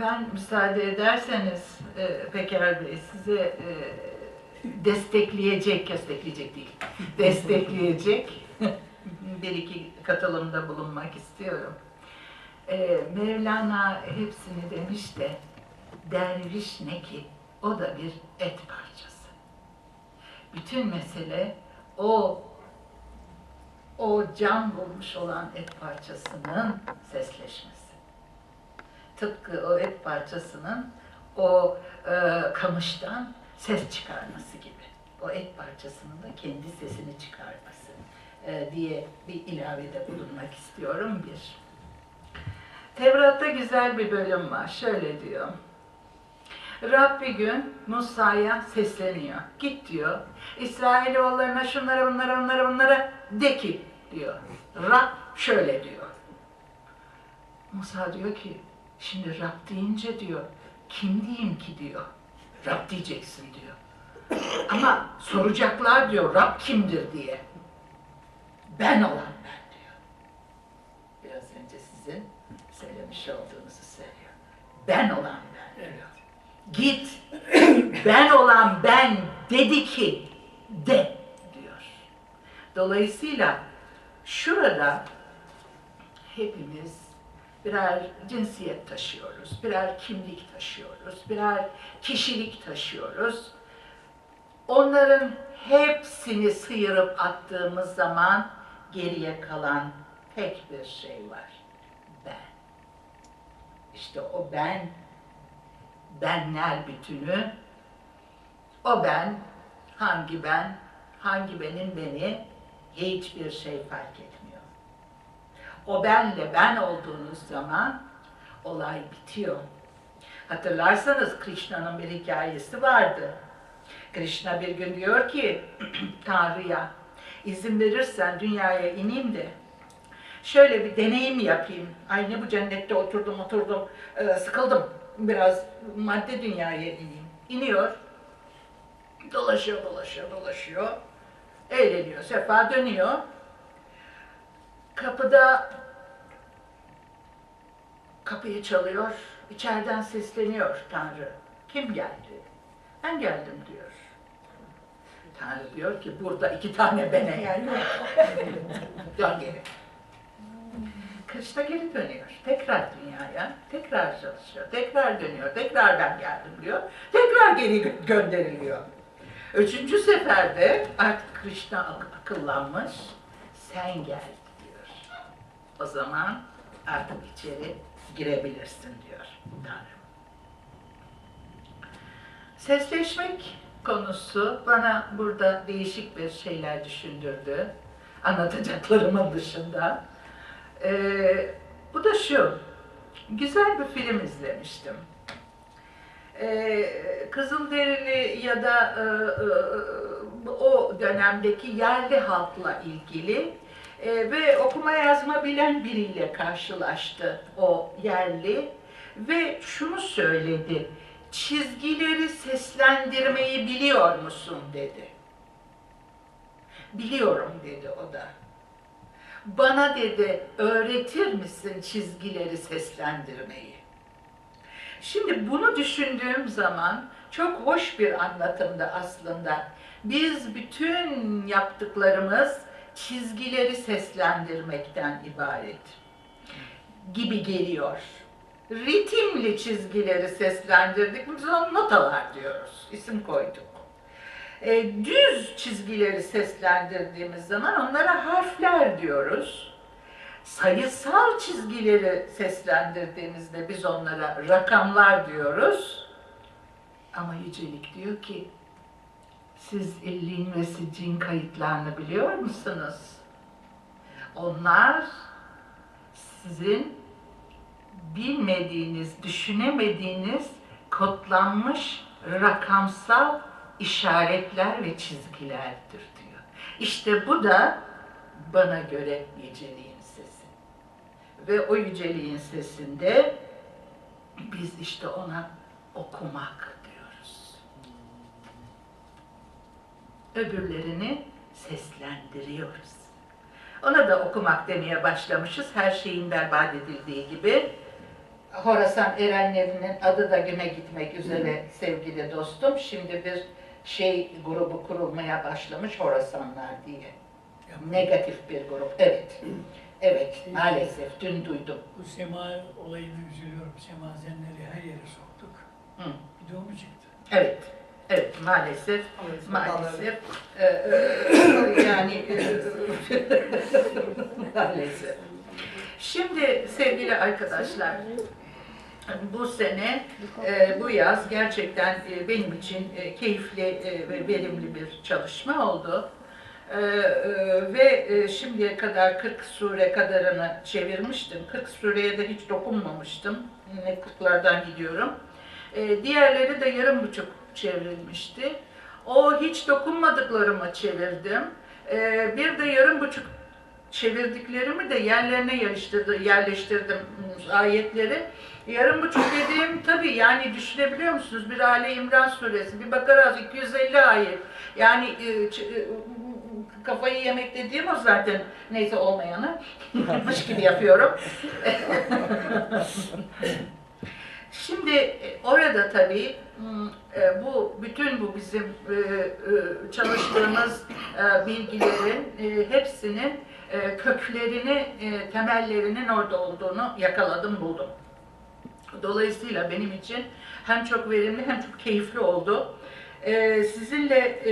ben müsaade ederseniz e, Peker Bey size e, destekleyecek, destekleyecek değil, destekleyecek bir iki katılımda bulunmak istiyorum. E, Mevlana hepsini demiş de derviş ne ki o da bir et parçası. Bütün mesele o o can bulmuş olan et parçasının sesleşmesi. Tıpkı o et parçasının o e, kamıştan ses çıkarması gibi. O et parçasının da kendi sesini çıkarması e, diye bir ilavede bulunmak istiyorum bir. Tevrat'ta güzel bir bölüm var. Şöyle diyor. Rab bir gün Musa'ya sesleniyor. Git diyor. İsrailoğullarına şunlara bunlara bunlara bunlara de ki diyor. Rab şöyle diyor. Musa diyor ki şimdi Rab deyince diyor kim diyeyim ki diyor. Rab diyeceksin diyor. Ama soracaklar diyor Rab kimdir diye. Ben olan ben diyor. Biraz önce sizin söylemiş olduğunuzu söylüyor. Ben olan ben diyor. Git ben olan ben dedi ki de diyor. Dolayısıyla şurada hepimiz birer cinsiyet taşıyoruz, birer kimlik taşıyoruz, birer kişilik taşıyoruz. Onların hepsini sıyırıp attığımız zaman geriye kalan tek bir şey var. Ben. İşte o ben, benler bütünü, o ben, hangi ben, hangi benim beni hiçbir şey fark etmiyor. O benle ben olduğunuz zaman olay bitiyor. Hatırlarsanız Krishna'nın bir hikayesi vardı. Krishna bir gün diyor ki Tanrı'ya izin verirsen dünyaya ineyim de şöyle bir deneyim yapayım. Ay ne bu cennette oturdum oturdum e, sıkıldım biraz madde dünyaya ineyim. İniyor dolaşıyor dolaşıyor dolaşıyor eğleniyor sefa dönüyor kapıda kapıyı çalıyor içeriden sesleniyor Tanrı kim geldi ben geldim diyor Tanrı diyor ki burada iki tane bene yer yok dön geri Krishna geri dönüyor. Tekrar dünyaya, tekrar çalışıyor, tekrar dönüyor, tekrar ben geldim diyor. Tekrar geri gö- gönderiliyor. Üçüncü seferde artık Krishna ak- akıllanmış, sen gel diyor. O zaman artık içeri girebilirsin diyor Tanrı. Sesleşmek konusu bana burada değişik bir şeyler düşündürdü. Anlatacaklarımın dışında. Ee, bu da şu, güzel bir film izlemiştim. Ee, Kızılderili ya da e, e, o dönemdeki yerli halkla ilgili e, ve okuma yazma bilen biriyle karşılaştı o yerli ve şunu söyledi, çizgileri seslendirmeyi biliyor musun dedi. Biliyorum dedi o da. Bana dedi öğretir misin çizgileri seslendirmeyi? Şimdi bunu düşündüğüm zaman çok hoş bir anlatımda aslında. Biz bütün yaptıklarımız çizgileri seslendirmekten ibaret gibi geliyor. Ritimli çizgileri seslendirdik, biz ona notalar diyoruz, isim koyduk. E, düz çizgileri seslendirdiğimiz zaman onlara harfler diyoruz. Sayısal çizgileri seslendirdiğimizde biz onlara rakamlar diyoruz. Ama Yücelik diyor ki, siz illin ve siccin kayıtlarını biliyor musunuz? Onlar sizin bilmediğiniz, düşünemediğiniz kodlanmış rakamsal işaretler ve çizgilerdir diyor. İşte bu da bana göre yüceliğin sesi. Ve o yüceliğin sesinde biz işte ona okumak diyoruz. Öbürlerini seslendiriyoruz. Ona da okumak demeye başlamışız. Her şeyin berbat edildiği gibi Horasan Erenlerinin adı da güne gitmek üzere sevgili dostum. Şimdi bir şey grubu kurulmaya başlamış Horasanlar diye. Negatif bir grup. Evet. Evet, maalesef. Dün duydum. Bu sema olayını üzülüyorum. Semazenleri her yere soktuk. Hı. Bir de o mu çıktı? Evet. Evet, maalesef. Maalesef. Ee, e, yani maalesef. Şimdi sevgili arkadaşlar, bu sene, e, bu yaz gerçekten e, benim için e, keyifli e, ve verimli bir çalışma oldu. E, ve e, şimdiye kadar 40 sure kadarını çevirmiştim. 40 sureye de hiç dokunmamıştım. Yine 40'lardan gidiyorum. E, diğerleri de yarım buçuk çevrilmişti. O hiç dokunmadıklarımı çevirdim. E, bir de yarım buçuk çevirdiklerimi de yerlerine yerleştirdim, ayetleri. Yarım buçuk dediğim tabii yani düşünebiliyor musunuz? Bir Ali İmran suresi, bir Bakara 250 ayet. Yani e, e, kafayı yemek dediğim o zaten neyse olmayanı. Yapmış gibi yapıyorum. Şimdi e, orada tabii m, e, bu bütün bu bizim e, çalıştığımız bilgilerin hepsinin köklerini, temellerinin orada olduğunu yakaladım, buldum. Dolayısıyla benim için hem çok verimli hem çok keyifli oldu. Sizinle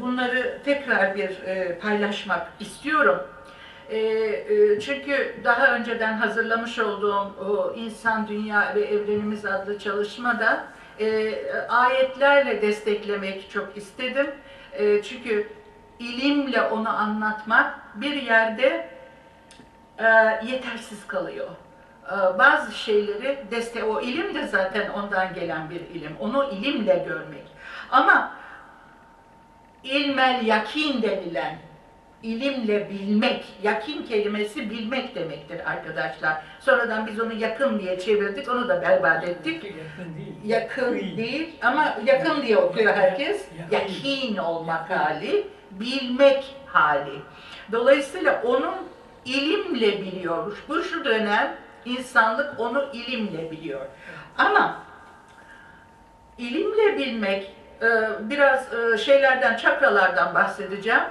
bunları tekrar bir paylaşmak istiyorum. E, e, Çünkü daha önceden hazırlamış olduğum o İnsan, Dünya ve Evrenimiz adlı çalışmada e, ayetlerle desteklemek çok istedim. E, Çünkü ilimle onu anlatmak bir yerde yetersiz kalıyor. Bazı şeyleri deste o ilim de zaten ondan gelen bir ilim. Onu ilimle görmek. Ama ilmel yakin denilen ilimle bilmek, yakin kelimesi bilmek demektir arkadaşlar. Sonradan biz onu yakın diye çevirdik, onu da berbat ettik. Yakın değil. Yakın değil ama yakın diye okuyor herkes. Yakin olmak hali, bilmek hali. Dolayısıyla onun ilimle biliyormuş. Bu şu dönem insanlık onu ilimle biliyor. Ama ilimle bilmek, e, biraz e, şeylerden, çakralardan bahsedeceğim.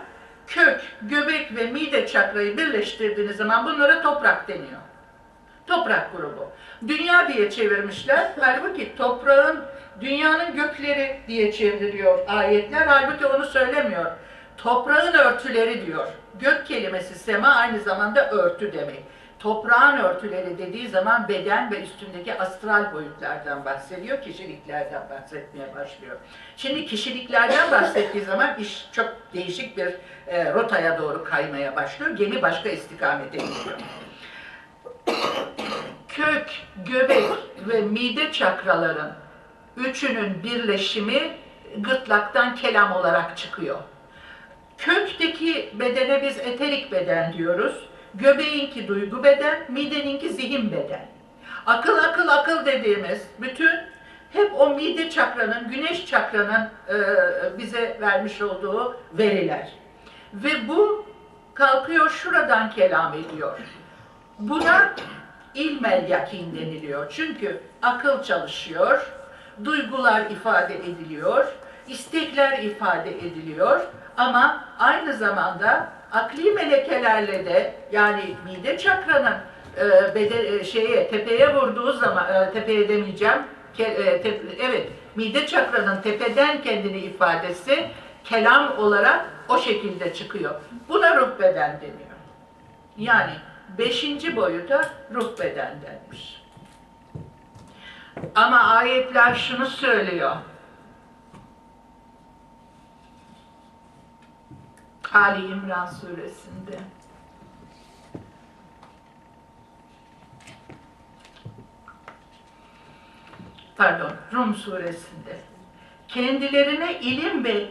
Kök, göbek ve mide çakrayı birleştirdiğiniz zaman bunlara toprak deniyor. Toprak grubu. Dünya diye çevirmişler. Halbuki toprağın, dünyanın gökleri diye çevriliyor ayetler. Halbuki onu söylemiyor. Toprağın örtüleri diyor. Gök kelimesi sema aynı zamanda örtü demek. Toprağın örtüleri dediği zaman beden ve üstündeki astral boyutlardan bahsediyor, kişiliklerden bahsetmeye başlıyor. Şimdi kişiliklerden bahsettiği zaman iş çok değişik bir e, rotaya doğru kaymaya başlıyor. Gemi başka istikamete gidiyor kök, göbek ve mide çakraların üçünün birleşimi gırtlaktan kelam olarak çıkıyor. Kökteki bedene biz eterik beden diyoruz. Göbeğinki duygu beden, mideninki zihin beden. Akıl akıl akıl dediğimiz bütün hep o mide çakranın, güneş çakranın e, bize vermiş olduğu veriler. Ve bu kalkıyor şuradan kelam ediyor. Buna ilmel yakin deniliyor. Çünkü akıl çalışıyor, duygular ifade ediliyor, istekler ifade ediliyor ama aynı zamanda akli melekelerle de yani mide çakranın e, bede, e, şeye tepeye vurduğu zaman e, tepeye demeyeceğim. Ke, e, te- evet, mide çakranın tepeden kendini ifadesi kelam olarak o şekilde çıkıyor. Buna ruh beden deniyor. Yani beşinci boyuta ruh beden denmiş. Ama ayetler şunu söylüyor. Ali İmran suresinde. Pardon, Rum suresinde. Kendilerine ilim ve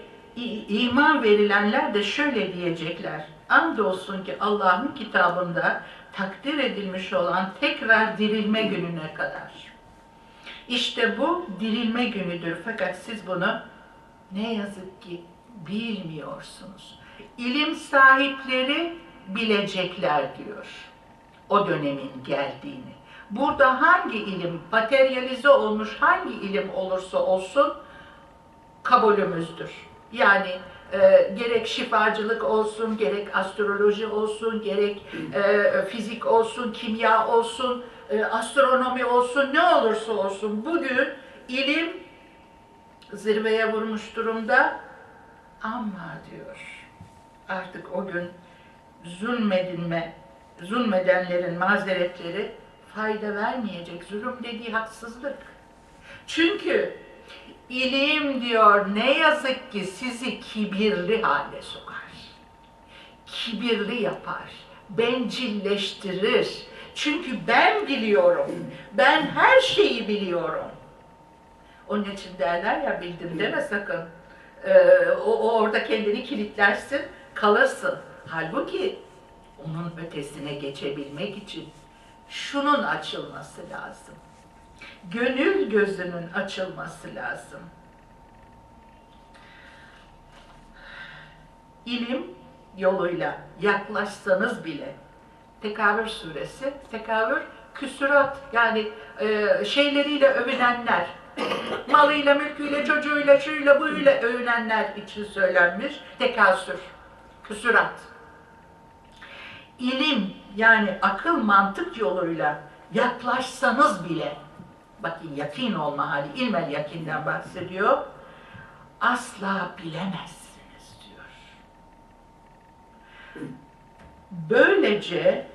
iman verilenler de şöyle diyecekler. Andolsun ki Allah'ın kitabında takdir edilmiş olan tekrar dirilme gününe kadar. İşte bu dirilme günüdür fakat siz bunu ne yazık ki bilmiyorsunuz. İlim sahipleri bilecekler diyor o dönemin geldiğini. Burada hangi ilim, materyalize olmuş hangi ilim olursa olsun kabulümüzdür. Yani e, gerek şifacılık olsun, gerek astroloji olsun, gerek e, fizik olsun, kimya olsun, e, astronomi olsun, ne olursa olsun bugün ilim zirveye vurmuş durumda ama diyor artık o gün zulmedilme, zulmedenlerin mazeretleri fayda vermeyecek. Zulüm dediği haksızlık. Çünkü ilim diyor ne yazık ki sizi kibirli hale sokar. Kibirli yapar. Bencilleştirir. Çünkü ben biliyorum. Ben her şeyi biliyorum. Onun için derler ya bildim deme sakın. Ee, o, o orada kendini kilitlersin, kalırsın. Halbuki onun ötesine geçebilmek için şunun açılması lazım. Gönül gözünün açılması lazım. İlim yoluyla yaklaşsanız bile Tekavür suresi, tekavür küsurat yani e, şeyleriyle övünenler, malıyla, mülküyle, çocuğuyla, şuyla, buyla övünenler için söylenmiş tekasür, küsurat. İlim yani akıl mantık yoluyla yaklaşsanız bile, bakın yakin olma hali, ilmel yakinden bahsediyor, asla bilemezsiniz diyor. Böylece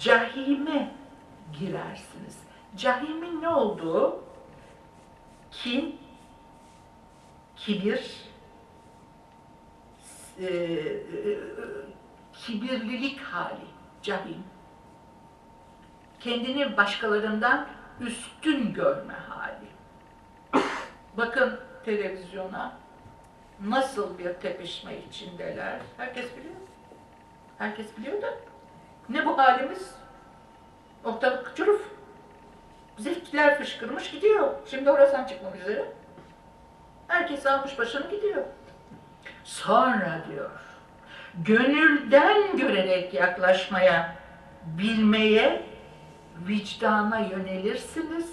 cahime girersiniz. Cahimin ne olduğu? Kin, kibir, e, e, kibirlilik hali, cahim. Kendini başkalarından üstün görme hali. Bakın televizyona nasıl bir tepişme içindeler. Herkes biliyor. Herkes biliyor da. Ne bu halimiz? Ortalık çürüf. Zevkler fışkırmış gidiyor. Şimdi oradan çıkmak üzere. Herkes almış başını gidiyor. Sonra diyor, gönülden görerek yaklaşmaya, bilmeye, vicdana yönelirsiniz.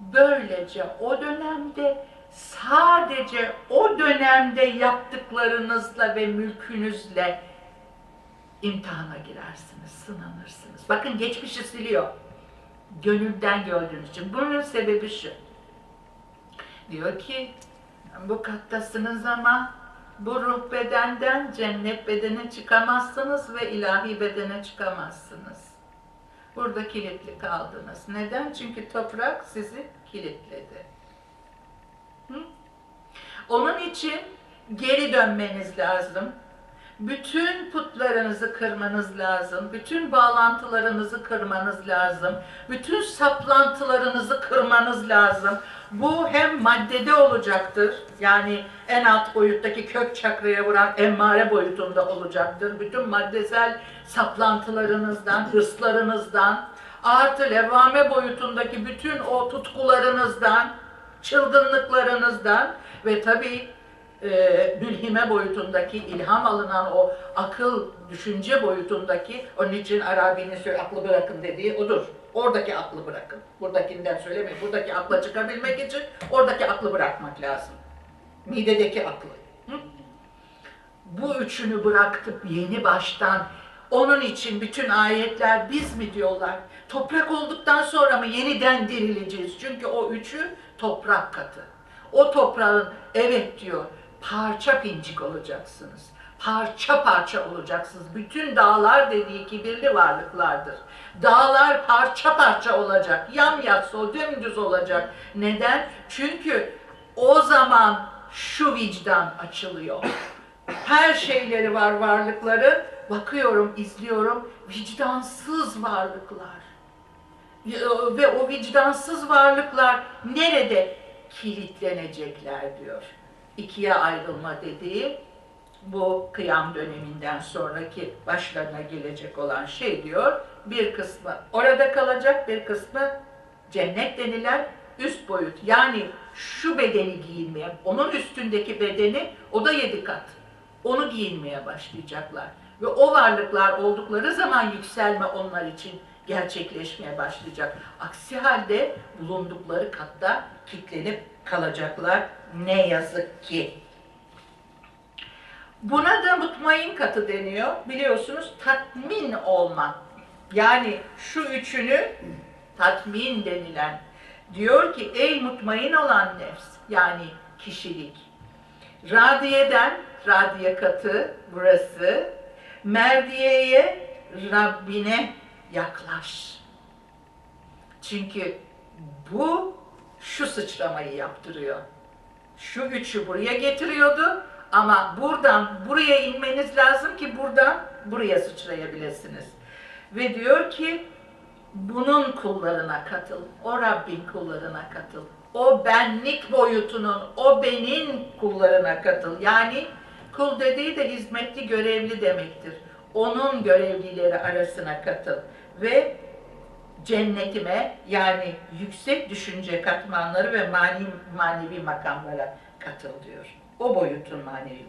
Böylece o dönemde sadece o dönemde yaptıklarınızla ve mülkünüzle imtihana girersiniz, sınanırsınız. Bakın geçmişi siliyor. Gönülden gördüğünüz için. Bunun sebebi şu. Diyor ki, bu kattasınız ama bu ruh bedenden cennet bedene çıkamazsınız ve ilahi bedene çıkamazsınız. Burada kilitli kaldınız. Neden? Çünkü toprak sizi kilitledi. Hı? Onun için geri dönmeniz lazım. Bütün putlarınızı kırmanız lazım. Bütün bağlantılarınızı kırmanız lazım. Bütün saplantılarınızı kırmanız lazım. Bu hem maddede olacaktır. Yani en alt boyuttaki kök çakraya vuran emmare boyutunda olacaktır. Bütün maddesel saplantılarınızdan, hırslarınızdan, artı levame boyutundaki bütün o tutkularınızdan, çılgınlıklarınızdan ve tabii e, mülhime boyutundaki ilham alınan o akıl, düşünce boyutundaki onun için Arabi'nin aklı bırakın dediği odur. Oradaki aklı bırakın. Buradakinden söylemeyin. Buradaki akla çıkabilmek için oradaki aklı bırakmak lazım. Midedeki aklı. Hı? Bu üçünü bıraktıp yeni baştan onun için bütün ayetler biz mi diyorlar? Toprak olduktan sonra mı yeniden dirileceğiz? Çünkü o üçü toprak katı. O toprağın evet diyor parça pincik olacaksınız. Parça parça olacaksınız. Bütün dağlar dediği kibirli varlıklardır. Dağlar parça parça olacak. Yamyatsı o dümdüz olacak. Neden? Çünkü o zaman şu vicdan açılıyor. Her şeyleri var varlıkları. Bakıyorum, izliyorum. Vicdansız varlıklar. Ve o vicdansız varlıklar nerede? Kilitlenecekler diyor ikiye ayrılma dediği bu kıyam döneminden sonraki başlarına gelecek olan şey diyor. Bir kısmı orada kalacak, bir kısmı cennet denilen üst boyut. Yani şu bedeni giyinmeye, onun üstündeki bedeni o da yedi kat. Onu giyinmeye başlayacaklar. Ve o varlıklar oldukları zaman yükselme onlar için gerçekleşmeye başlayacak. Aksi halde bulundukları katta kilitlenip kalacaklar. Ne yazık ki. Buna da mutmain katı deniyor. Biliyorsunuz tatmin olma. Yani şu üçünü tatmin denilen. Diyor ki ey mutmain olan nefs yani kişilik. Radiyeden, radiye katı burası. Merdiyeye Rabbine yaklaş. Çünkü bu şu sıçramayı yaptırıyor. Şu üçü buraya getiriyordu ama buradan buraya inmeniz lazım ki buradan buraya sıçrayabilirsiniz. Ve diyor ki bunun kullarına katıl. O Rabbin kullarına katıl. O benlik boyutunun, o benim kullarına katıl. Yani kul dediği de hizmetli görevli demektir. Onun görevlileri arasına katıl. Ve cennetime yani yüksek düşünce katmanları ve mani, manevi makamlara katıl diyor. O boyutun manevi.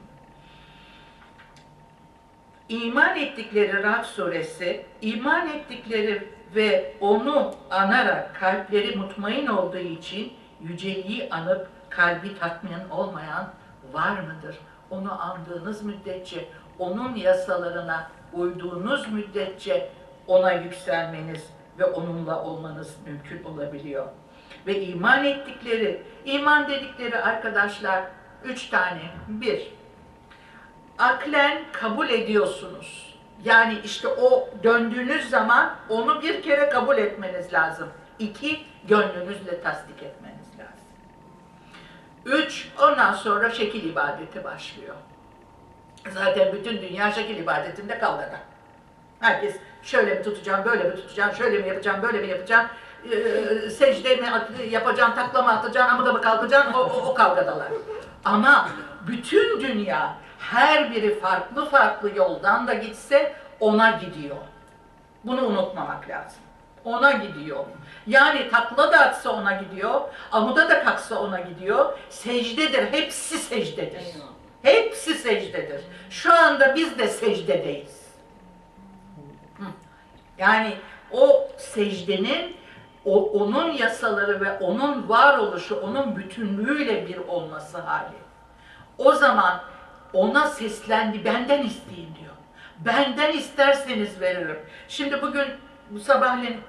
İman ettikleri Rad suresi, iman ettikleri ve onu anarak kalpleri mutmain olduğu için yüceliği anıp kalbi tatmin olmayan var mıdır? Onu andığınız müddetçe, onun yasalarına uyduğunuz müddetçe ona yükselmeniz ve onunla olmanız mümkün olabiliyor. Ve iman ettikleri, iman dedikleri arkadaşlar üç tane. Bir, aklen kabul ediyorsunuz. Yani işte o döndüğünüz zaman onu bir kere kabul etmeniz lazım. İki, gönlünüzle tasdik etmeniz lazım. Üç, ondan sonra şekil ibadeti başlıyor. Zaten bütün dünya şekil ibadetinde kavgada. Herkes şöyle mi tutacağım, böyle mi tutacağım, şöyle mi yapacağım, böyle mi yapacağım, ee, secde mi yapacağım, takla mı atacaksın, amuda mı kalkacaksın, o, o, o kavgadalar. Ama bütün dünya her biri farklı farklı yoldan da gitse ona gidiyor. Bunu unutmamak lazım. Ona gidiyor. Yani takla da atsa ona gidiyor, amuda da kalksa ona gidiyor. Secdedir, hepsi secdedir. Hepsi secdedir. Şu anda biz de secdedeyiz. Yani o secdenin o, onun yasaları ve onun varoluşu, onun bütünlüğüyle bir olması hali. O zaman ona seslendi, benden isteyin diyor. Benden isterseniz veririm. Şimdi bugün bu sabahleyin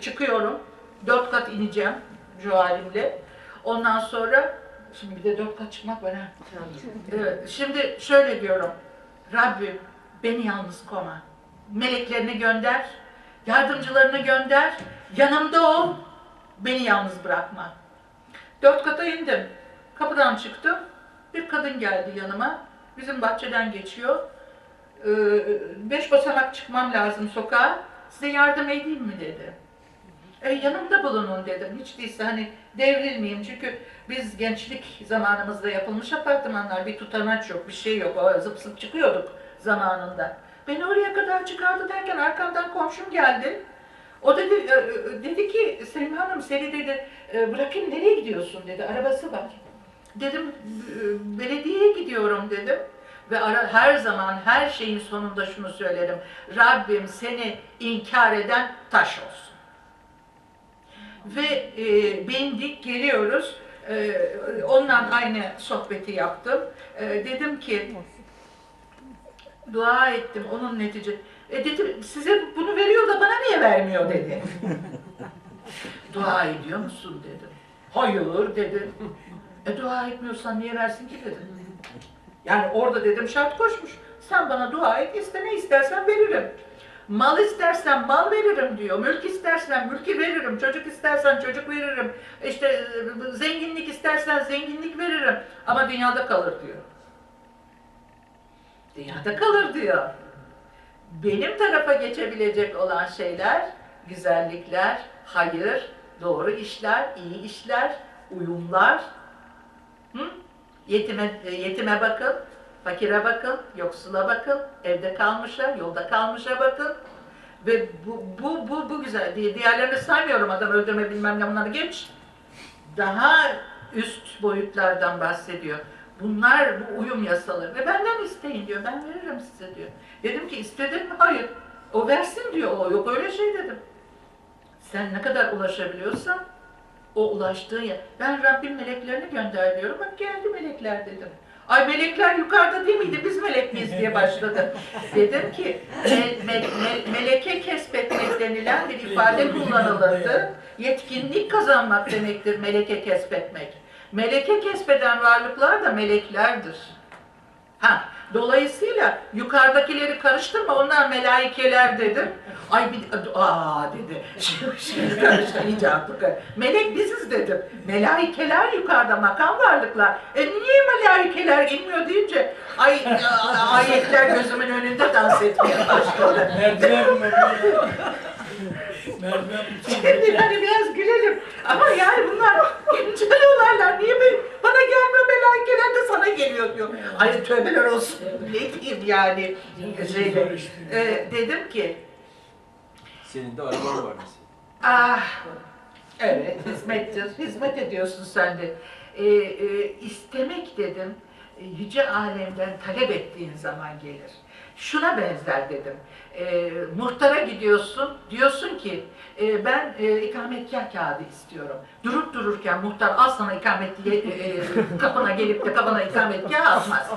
çıkıyorum, dört kat ineceğim şu halimle. Ondan sonra, şimdi bir de dört kat çıkmak var ha. Şimdi şöyle diyorum. Rabbim beni yalnız koma. Meleklerini gönder, yardımcılarını gönder, yanımda ol, beni yalnız bırakma. Dört kata indim. Kapıdan çıktım. Bir kadın geldi yanıma. Bizim bahçeden geçiyor. Ee, beş basamak çıkmam lazım sokağa. Size yardım edeyim mi dedi. E, yanımda bulunun dedim. Hiç değilse hani devrilmeyeyim. Çünkü biz gençlik zamanımızda yapılmış apartmanlar, bir tutanaç yok, bir şey yok. O zıp zıp çıkıyorduk zamanında. Beni oraya kadar çıkardı derken arkamdan komşum geldi. O dedi, e, e, dedi ki Selma Hanım seni dedi e, bırakayım nereye gidiyorsun dedi. Arabası var. Dedim "E, belediyeye gidiyorum dedim. Ve ara, her zaman her şeyin sonunda şunu söylerim. Rabbim seni inkar eden taş olsun. Ve e, bindik geliyoruz. E, onunla aynı sohbeti yaptım. E, dedim ki dua ettim onun netice. E dedim size bunu veriyor da bana niye vermiyor dedi. dua ediyor musun dedim. Hayır dedi. E dua etmiyorsan niye versin ki dedim. Yani orada dedim şart koşmuş. Sen bana dua et, iste ne istersen veririm. Mal istersen mal veririm diyor. Mülk istersen mülkü veririm. Çocuk istersen çocuk veririm. İşte e, zenginlik istersen zenginlik veririm. Ama dünyada kalır diyor. Dünyada kalır diyor. Benim tarafa geçebilecek olan şeyler, güzellikler, hayır, doğru işler, iyi işler, uyumlar. Hı? Yetime, yetime bakın, fakire bakın, yoksula bakın, evde kalmışa, yolda kalmışa bakın. Ve bu, bu, bu, bu güzel. Di- Diğerlerini saymıyorum adam öldürme bilmem ne bunları geç. Daha üst boyutlardan bahsediyor. Bunlar bu uyum yasaları ve benden isteyin diyor. Ben veririm size diyor. Dedim ki istedin mi? Hayır. O versin diyor. O yok öyle şey dedim. Sen ne kadar ulaşabiliyorsan o ulaştığın yer. Ben Rabbim meleklerini gönder diyorum. Bak geldi melekler dedim. Ay melekler yukarıda değil miydi? Biz melek miyiz diye başladı. Dedim ki me- me- me- meleke kesbetmek denilen bir ifade kullanılırdı. Yetkinlik kazanmak demektir meleke kesbetmek. Meleke kesbeden varlıklar da meleklerdir. Ha, dolayısıyla yukarıdakileri karıştırma onlar melaikeler dedim. Ay bir aa dedi. Şimdi, karıştı iyice. Melek biziz dedim. Melaikeler yukarıda makam varlıklar. E niye melaikeler inmiyor deyince ay ayetler gözümün önünde dans etmeye başladı. Merdiven mi? Merdiven Şimdi hani biraz gülelim. Ama yani bunlar güncel olaylar. Niye ben, bana gelmiyor melaikeler de sana geliyor diyor. Ay tövbeler olsun. Ne diyeyim yani. Şeyle, e, dedim ki Senin de araban var mesela. ah evet hizmettir. Hizmet ediyorsun sen de. E, e, istemek dedim. e, Yüce alemden talep ettiğin zaman gelir. Şuna benzer dedim. E, muhtara gidiyorsun, diyorsun ki e, ben e, ikametgah kağıdı istiyorum. Durup dururken muhtar al sana ikamet e, e, kapına gelip de kapına ikametgah almaz.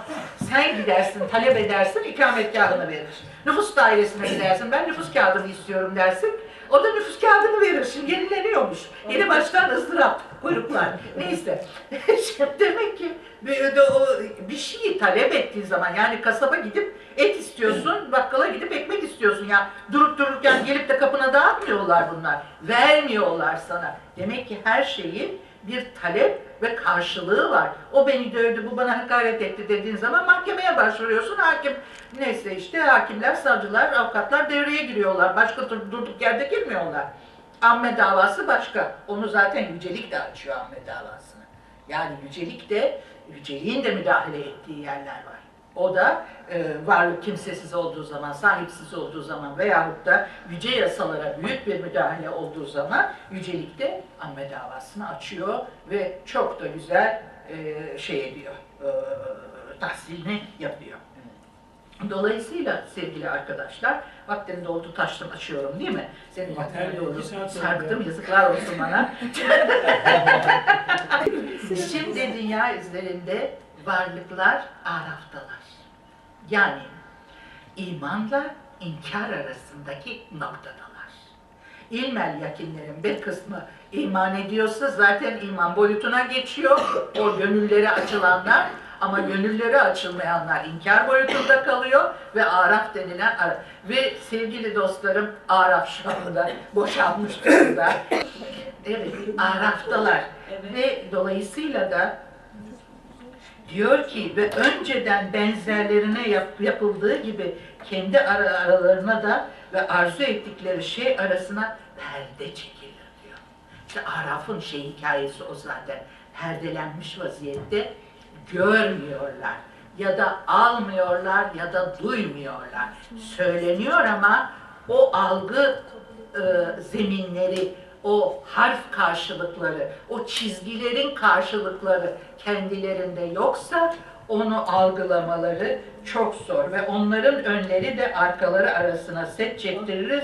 Sen gidersin, talep edersin, ikametgahını verir. Nüfus dairesine gidersin, ben nüfus kağıdını istiyorum dersin. O da nüfus kağıdını verir. Şimdi yenileniyormuş. Yeni başkan ızdırap, kuyruklar. Neyse. Demek ki bir, bir şeyi talep ettiğin zaman yani kasaba gidip et istiyorsun, bakkala gidip ekmek istiyorsun. Ya durup dururken gelip de kapına dağıtmıyorlar bunlar. Vermiyorlar sana. Demek ki her şeyin bir talep ve karşılığı var. O beni dövdü, bu bana hakaret etti dediğin zaman mahkemeye başvuruyorsun. Hakim neyse işte hakimler, savcılar, avukatlar devreye giriyorlar. Başka durduk yerde girmiyorlar. Amme davası başka. Onu zaten yücelik de açıyor amme davasını. Yani yücelik de, yüceliğin de müdahale ettiği yerler var. O da e, varlık kimsesiz olduğu zaman, sahipsiz olduğu zaman veyahut da yüce yasalara büyük bir müdahale olduğu zaman yücelik de amme davasını açıyor ve çok da güzel e, şey ediyor, e, tahsilini yapıyor. Dolayısıyla sevgili arkadaşlar, vaktim doldu taştım açıyorum değil mi? Senin vaktini doğru iki saat oldu sarktım, ya. yazıklar olsun bana. Şimdi dünya üzerinde varlıklar araftalar. Yani imanla inkar arasındaki noktadalar. İlmel yakinlerin bir kısmı iman ediyorsa zaten iman boyutuna geçiyor. O gönülleri açılanlar ama gönülleri açılmayanlar inkar boyutunda kalıyor ve araf denilen ve sevgili dostlarım araf şu anda boşalmış durumda. Evet, araftalar ve dolayısıyla da diyor ki ve önceden benzerlerine yap- yapıldığı gibi kendi ara- aralarına da ve arzu ettikleri şey arasına perde çekilir diyor. İşte Araf'ın şey hikayesi o zaten. Perdelenmiş vaziyette görmüyorlar ya da almıyorlar ya da duymuyorlar. Söyleniyor ama o algı e, zeminleri, o harf karşılıkları, o çizgilerin karşılıkları kendilerinde yoksa onu algılamaları çok zor ve onların önleri de arkaları arasına set çektiririz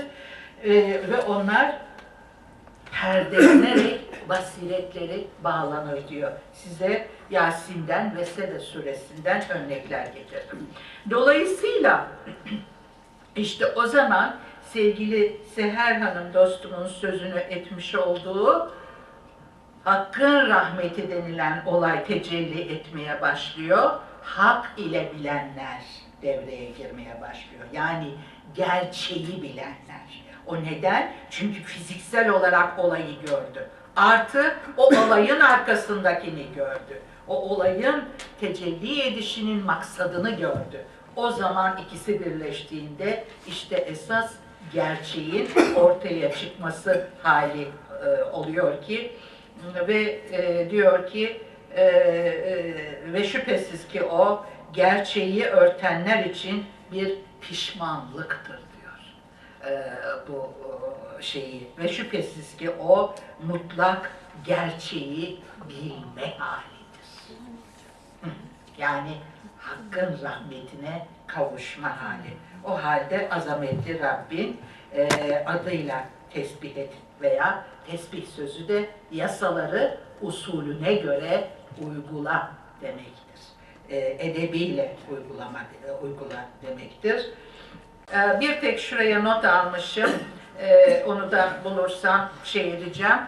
E, ve onlar perdelenerek basiretleri bağlanır diyor. Size Yasin'den ve Sebe suresinden örnekler getirdim. Dolayısıyla işte o zaman sevgili Seher Hanım dostumun sözünü etmiş olduğu Hakkın rahmeti denilen olay tecelli etmeye başlıyor. Hak ile bilenler devreye girmeye başlıyor. Yani gerçeği bilenler. O neden? Çünkü fiziksel olarak olayı gördü. Artı o olayın arkasındakini gördü. O olayın tecelli edişinin maksadını gördü. O zaman ikisi birleştiğinde işte esas gerçeğin ortaya çıkması hali e, oluyor ki ve e, diyor ki e, e, ve şüphesiz ki o gerçeği örtenler için bir pişmanlıktır diyor e, bu şeyi ve şüphesiz ki o mutlak gerçeği bilme halidir. Yani hakkın rahmetine kavuşma hali. O halde azametli Rabbin e, adıyla tespit et veya tesbih sözü de yasaları usulüne göre uygula demektir. E, edebiyle uygulama, e, uygula demektir. E, bir tek şuraya not almışım. E, onu da bulursam şey edeceğim.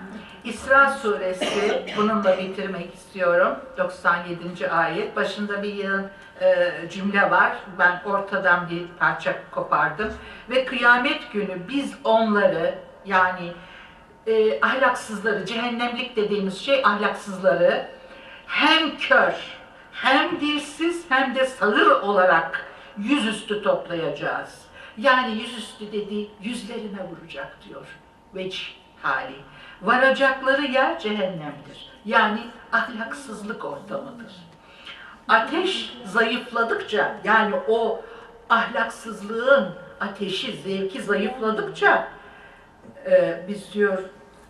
İsra suresi, bununla bitirmek istiyorum. 97. ayet. Başında bir yığın e, cümle var. Ben ortadan bir parça kopardım. Ve kıyamet günü biz onları yani e, ahlaksızları, cehennemlik dediğimiz şey ahlaksızları hem kör, hem dilsiz hem de sağır olarak yüzüstü toplayacağız. Yani yüzüstü dediği yüzlerine vuracak diyor. Vecih hali. Varacakları yer cehennemdir. Yani ahlaksızlık ortamıdır. Ateş zayıfladıkça yani o ahlaksızlığın ateşi, zevki zayıfladıkça e, biz diyor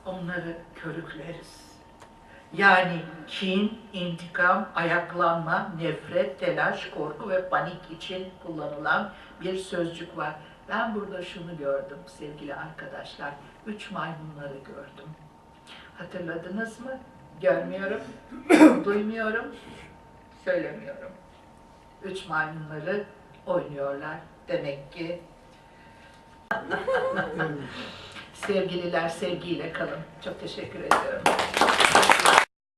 onları körükleriz. Yani kin, intikam, ayaklanma, nefret, telaş, korku ve panik için kullanılan bir sözcük var. Ben burada şunu gördüm sevgili arkadaşlar. Üç maymunları gördüm. Hatırladınız mı? Görmüyorum, duymuyorum, söylemiyorum. Üç maymunları oynuyorlar. Demek ki sevgililer sevgiyle kalın. Çok teşekkür ediyorum.